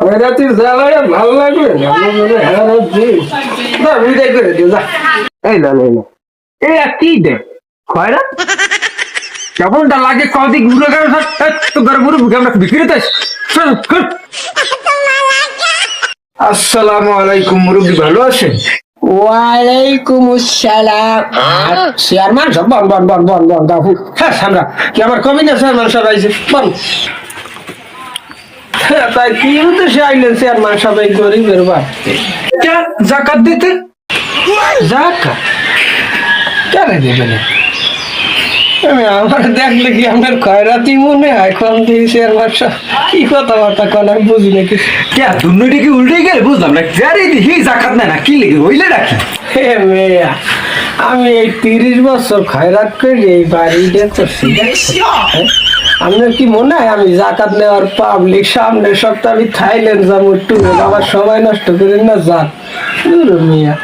খয়রাতির জ্বালায় ভালো লাগবে। না আমার জি। না বিদায় করে দিও যা। এই না এই না। এই আর কি দে খয়রাত কেমনটা লাগে কদিক ঘুরে গেল তো গরম গরম আমরা বিক্রি তাই আসসালামু আলাইকুম মুরব্বী ভালো আছেন? ওয়ালাইকুম আসসালাম। চেয়ারম্যান সব বন বন বন বন বন গাফু হ্যাঁ কি আমার না আইছে। হ্যাঁ, তাই কি উদ্দেশ্যে আইলেন স্যার মানুষ সবাই গরিবের বাড়তে জাকাত দিতে? জাকাত? কেন দেবে না? আমি আমার দেখলে কি আপনার খয়রাতি মনে হয়? কম দিয়েছে আর মাসা কি কথাবার্তা আমি বুঝি না কিছু কে দুর্নীতি কি উল্টে গেলে বুঝলাম না যারে দেখি জাকাত না না কি লেগে হইলে নাকি? হে মেয়া আমি এই তিরিশ বছর খয়রাত করে এই বাড়িটা করছি হ্যাঁ? আপনার কি মনে হয় আমি জাকাত নেওয়ার পাবলিক সামনের সপ্তাহে আমি থাইল্যান্ড যাব একটু? আমার সবাই নষ্ট করেন না যাক দূর মিয়া।